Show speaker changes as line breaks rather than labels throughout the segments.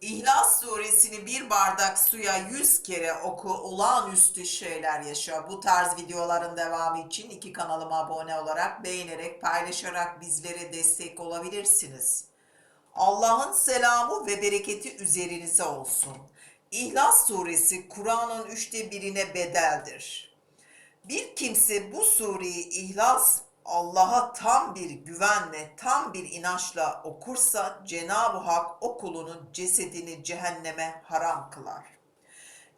İhlas suresini bir bardak suya 100 kere oku, olağanüstü şeyler yaşa. Bu tarz videoların devamı için iki kanalıma abone olarak, beğenerek, paylaşarak bizlere destek olabilirsiniz. Allah'ın selamı ve bereketi üzerinize olsun. İhlas suresi Kur'an'ın üçte birine bedeldir. Bir kimse bu sureyi ihlas Allah'a tam bir güvenle, tam bir inançla okursa Cenab-ı Hak o kulunun cesedini cehenneme haram kılar.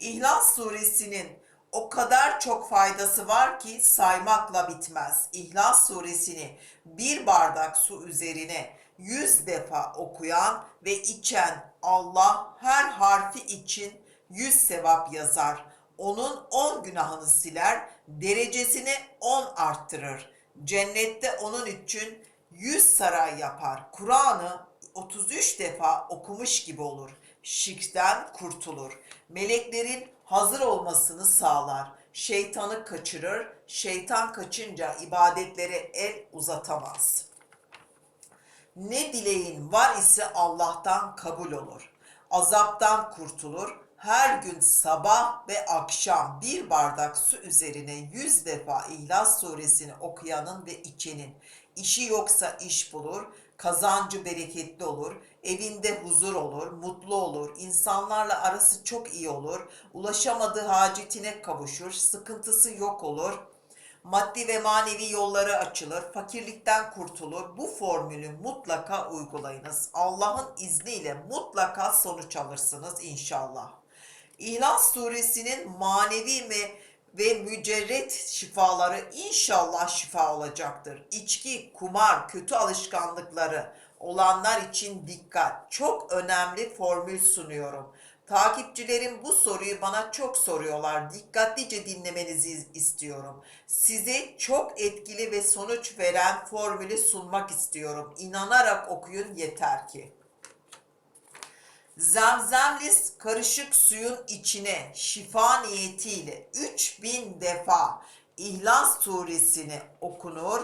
İhlas suresinin o kadar çok faydası var ki saymakla bitmez. İhlas suresini bir bardak su üzerine yüz defa okuyan ve içen Allah her harfi için yüz sevap yazar. Onun on günahını siler, derecesini on arttırır. Cennette onun için yüz saray yapar. Kur'an'ı 33 defa okumuş gibi olur. Şirkten kurtulur. Meleklerin hazır olmasını sağlar. Şeytanı kaçırır. Şeytan kaçınca ibadetlere el uzatamaz. Ne dileğin var ise Allah'tan kabul olur. Azaptan kurtulur. Her gün sabah ve akşam bir bardak su üzerine yüz defa İhlas suresini okuyanın ve içenin işi yoksa iş bulur, kazancı bereketli olur, evinde huzur olur, mutlu olur, insanlarla arası çok iyi olur, ulaşamadığı hacetine kavuşur, sıkıntısı yok olur, maddi ve manevi yolları açılır, fakirlikten kurtulur. Bu formülü mutlaka uygulayınız. Allah'ın izniyle mutlaka sonuç alırsınız inşallah. İhlas suresinin manevi ve ve mücerret şifaları inşallah şifa olacaktır. İçki, kumar, kötü alışkanlıkları olanlar için dikkat. Çok önemli formül sunuyorum. Takipçilerim bu soruyu bana çok soruyorlar. Dikkatlice dinlemenizi istiyorum. Size çok etkili ve sonuç veren formülü sunmak istiyorum. İnanarak okuyun yeter ki. Zemzemli karışık suyun içine şifa niyetiyle 3000 defa İhlas suresini okunur.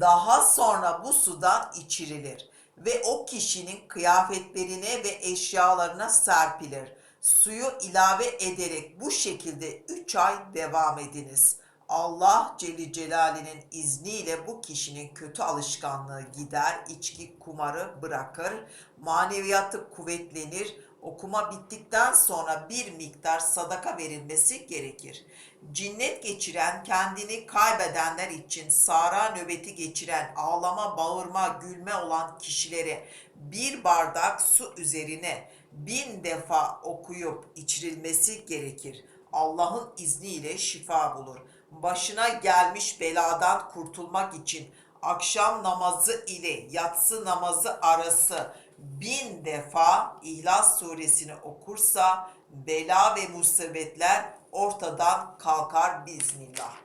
Daha sonra bu sudan içirilir ve o kişinin kıyafetlerine ve eşyalarına serpilir. Suyu ilave ederek bu şekilde 3 ay devam ediniz. Allah Celle Celaluhu'nun izniyle bu kişinin kötü alışkanlığı gider, içki kumarı bırakır, maneviyatı kuvvetlenir, okuma bittikten sonra bir miktar sadaka verilmesi gerekir. Cinnet geçiren, kendini kaybedenler için sara nöbeti geçiren, ağlama, bağırma, gülme olan kişilere bir bardak su üzerine bin defa okuyup içirilmesi gerekir. Allah'ın izniyle şifa bulur. Başına gelmiş beladan kurtulmak için akşam namazı ile yatsı namazı arası bin defa İhlas suresini okursa bela ve musibetler ortadan kalkar biiznillah.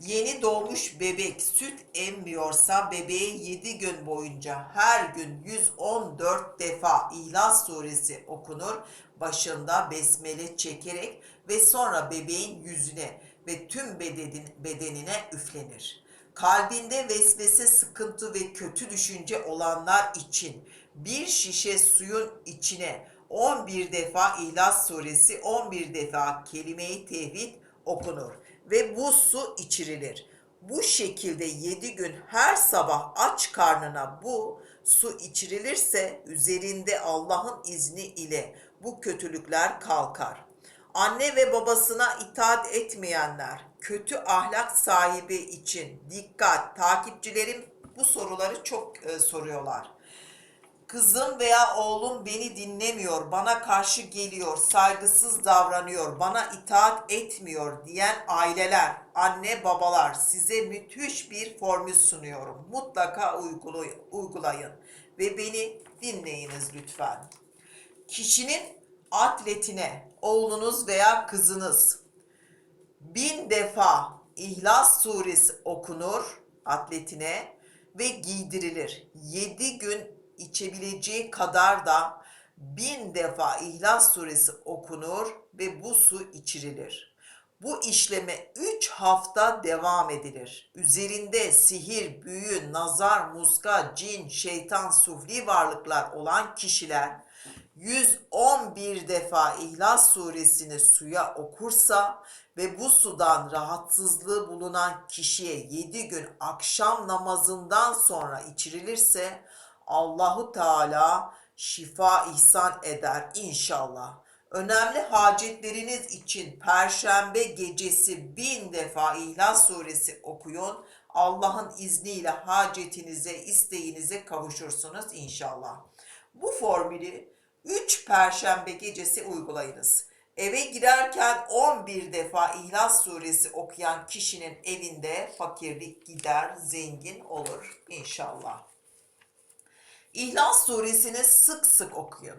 Yeni doğmuş bebek süt emmiyorsa bebeğe 7 gün boyunca her gün 114 defa İhlas suresi okunur. Başında besmele çekerek ve sonra bebeğin yüzüne ve tüm bedenin, bedenine üflenir. Kalbinde vesvese, sıkıntı ve kötü düşünce olanlar için bir şişe suyun içine 11 defa İhlas suresi, 11 defa kelime-i tevhid okunur ve bu su içirilir. Bu şekilde 7 gün her sabah aç karnına bu su içirilirse üzerinde Allah'ın izni ile bu kötülükler kalkar. Anne ve babasına itaat etmeyenler, kötü ahlak sahibi için dikkat. Takipçilerim bu soruları çok e, soruyorlar. Kızım veya oğlum beni dinlemiyor, bana karşı geliyor, saygısız davranıyor, bana itaat etmiyor diyen aileler, anne babalar size müthiş bir formül sunuyorum. Mutlaka uygulay- uygulayın ve beni dinleyiniz lütfen. Kişinin atletine, oğlunuz veya kızınız bin defa İhlas suresi okunur atletine ve giydirilir. Yedi gün içebileceği kadar da bin defa İhlas suresi okunur ve bu su içirilir. Bu işleme 3 hafta devam edilir. Üzerinde sihir, büyü, nazar, muska, cin, şeytan, sufli varlıklar olan kişiler 111 defa İhlas suresini suya okursa ve bu sudan rahatsızlığı bulunan kişiye 7 gün akşam namazından sonra içirilirse Allahu Teala şifa ihsan eder inşallah. Önemli hacetleriniz için Perşembe gecesi bin defa İhlas suresi okuyun. Allah'ın izniyle hacetinize, isteğinize kavuşursunuz inşallah. Bu formülü 3 Perşembe gecesi uygulayınız. Eve girerken 11 defa İhlas suresi okuyan kişinin evinde fakirlik gider, zengin olur inşallah. İhlas suresini sık sık okuyun.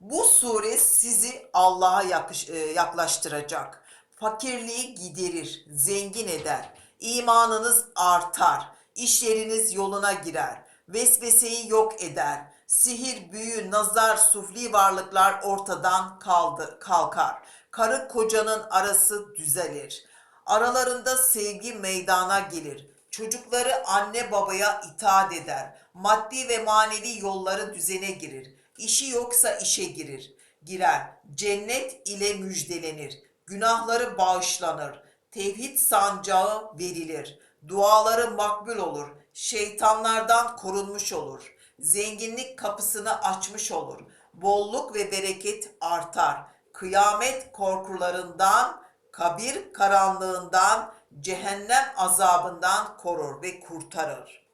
Bu sure sizi Allah'a e, yaklaştıracak. Fakirliği giderir, zengin eder. İmanınız artar. işleriniz yoluna girer. Vesveseyi yok eder. Sihir, büyü, nazar, sufli varlıklar ortadan kaldı, kalkar. Karı kocanın arası düzelir. Aralarında sevgi meydana gelir. Çocukları anne babaya itaat eder. Maddi ve manevi yolları düzene girir. İşi yoksa işe girir. Girer. Cennet ile müjdelenir. Günahları bağışlanır. Tevhid sancağı verilir. Duaları makbul olur. Şeytanlardan korunmuş olur. Zenginlik kapısını açmış olur. Bolluk ve bereket artar. Kıyamet korkularından kabir karanlığından, cehennem azabından korur ve kurtarır.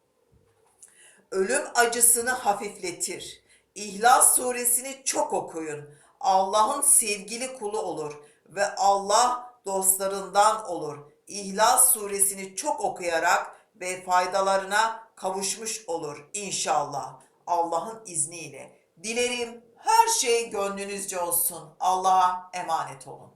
Ölüm acısını hafifletir. İhlas suresini çok okuyun. Allah'ın sevgili kulu olur ve Allah dostlarından olur. İhlas suresini çok okuyarak ve faydalarına kavuşmuş olur inşallah. Allah'ın izniyle. Dilerim her şey gönlünüzce olsun. Allah'a emanet olun.